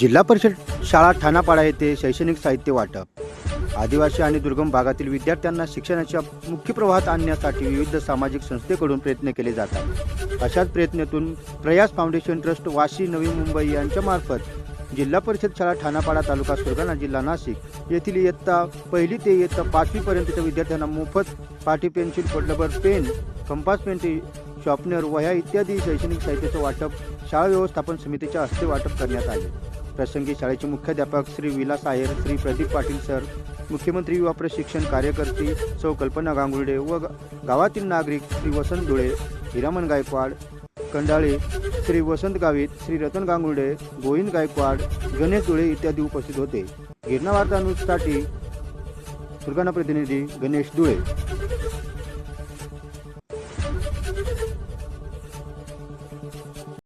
जिल्हा परिषद शाळा ठाणापाडा येथे शैक्षणिक साहित्य वाटप. आदिवासी आणि दुर्गम भागातील विद्यार्थ्यांना शिक्षणाच्या मुख्य प्रवाहात आणण्यासाठी विविध सामाजिक संस्थेकडून प्रयत्न केले जातात. अशाच प्रयत्नातून प्रयास फाउंडेशन ट्रस्ट वाशी नवी मुंबई यांच्यामार्फत जिल्हा परिषद शाळा ठाणापाडा तालुका सुरगाणा जिल्हा नाशिक येथील इयत्ता पहिली ते इयत्ता पाचवीपर्यंतच्या विद्यार्थ्यांना मोफत पाठी पेन्सिल पडलबर पेन कंपास पेन शॉर्पनर वह्या इत्यादी शैक्षणिक साहित्याचं वाटप शाळा व्यवस्थापन समितीच्या हस्ते वाटप करण्यात आले. प्रसंगी शाळेचे मुख्याध्यापक श्री विलास आहेर श्री प्रदीप पाटील सर मुख्यमंत्री युवा प्रशिक्षण कार्यकर्ते सौ कल्पना गांगुर्डे व गावातील नागरिक श्री वसंत धुळे हिरामन गायकवाड कंडाळे श्री वसंत गावित श्री रतन गांगुर्डे गोविंद गायकवाड गणेश धुळे इत्यादी उपस्थित होते. गिरणा वार्ता न्यूजसाठी प्रतिनिधी गणेश धुळे.